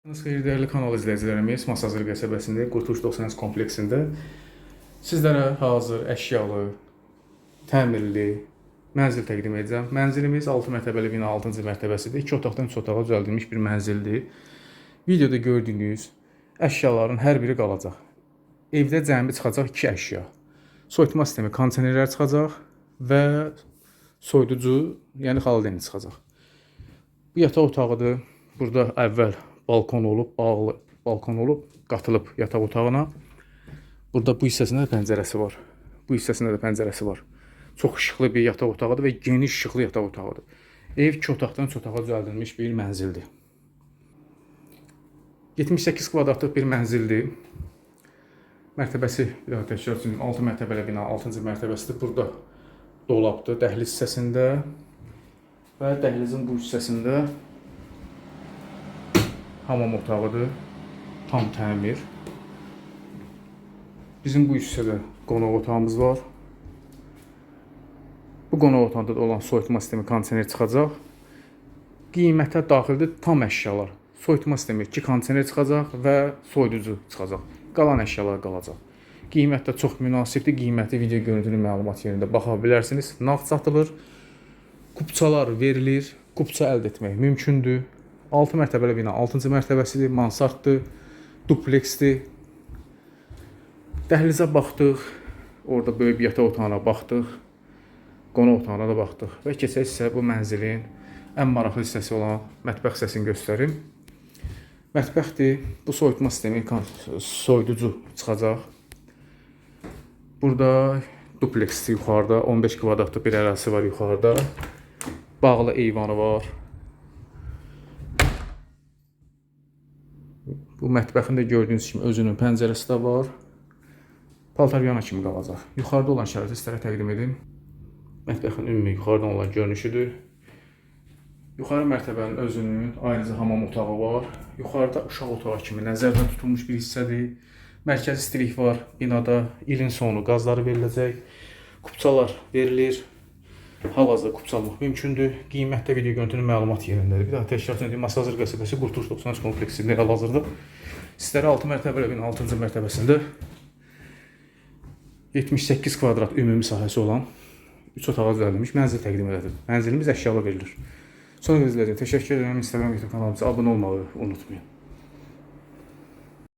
Nasıl xeyir dəyərli kanal izləyicilərimiz, Masazır qəsəbəsində Qurtuluş 93 kompleksində sizlərə hazır əşyalı, təmirli mənzil təqdim edəcəm. Mənzilimiz 6 mərtəbəli bina 6-cı mərtəbəsidir. 2 otaqdan 3 otağa düzəldilmiş bir mənzildir. Videoda gördüyünüz əşyaların hər biri qalacaq. Evdə cəmi çıxacaq 2 əşya. Soyutma sistemi, kondisionerlər çıxacaq və soyuducu, yəni xaladelnik çıxacaq. Bu yataq otağıdır. Burada əvvəl balkon olub, bağlı balkon olub, qatılıb yataq otağına. Burada bu hissəsində də pəncərəsi var. Bu hissəsində də pəncərəsi var. Çox işıqlı bir yataq otağıdır və geniş işıqlı yataq otağıdır. Ev 2 otaqdan 3 otağa düzəldilmiş bir mənzildir. 78 kvadratlıq bir mənzildir. Mərtəbəsi bir daha təkrar üçün 6 mərtəbəli bina 6-cı mərtəbəsidir. Burada dolabdır dəhliz hissəsində və dəhlizin bu hissəsində hamam otağıdır. Tam təmir. Bizim bu hissədə qonaq otağımız var. Bu qonaq otağında da olan soyutma sistemi kondisioner çıxacaq. Qiymətə daxildir tam əşyalar. Soyutma sistemi 2 kondisioner çıxacaq və soyuducu çıxacaq. Qalan əşyalar qalacaq. Qiymət də çox münasibdir. Qiyməti video görüntülü məlumat yerində baxa bilərsiniz. Nağd satılır. Kupçalar verilir. Kupça əldə etmək mümkündür. 6 mərtəbəli bina 6-cı mərtəbəsidir, mansarddır, dupleksdir. Dəhlizə baxdıq. Orada böyük yataq otağına baxdıq. Qonaq otağına da baxdıq və keçək sizə bu mənzilin ən maraqlı hissəsi olan mətbəx hissəsini göstərim. Mətbəxdir. Bu soyutma sistemi soyuducu çıxacaq. Burada dupleksdir yuxarıda 15 kvadratlıq bir ərazisi var yuxarıda. Bağlı eyvanı var. Bu mətbəxin də gördüyünüz kimi özünün pəncərəsi də var. Paltar yana kimi qalacaq. Yuxarıda olan şəraiti sizlərə təqdim edim. Mətbəxin ümumi yuxarıdan olan görünüşüdür. Yuxarı mərtəbənin özünün ayrıca hamam otağı var. Yuxarıda uşaq otağı kimi nəzərdə tutulmuş bir hissədir. Mərkəzi istilik var binada. İlin sonu qazları veriləcək. Kupçalar verilir. Hal-hazırda kupçalmaq mümkündür. Qiymətdə video görüntünün məlumat yerindədir. Bir daha təkrar edirəm. Masazır qəsəbəsi Qurtuluş 93 kompleksində hal-hazırda sizlərə 6 mərtəbəli bina 6-cı mərtəbəsində 78 kvadrat ümumi sahəsi olan 3 otağa düzəldilmiş mənzil təqdim edir. Mənzilimiz əşyalı verilir. Sonra izlədiyiniz üçün təşəkkür edirəm. Instagram YouTube kanalımıza abunə olmağı unutmayın.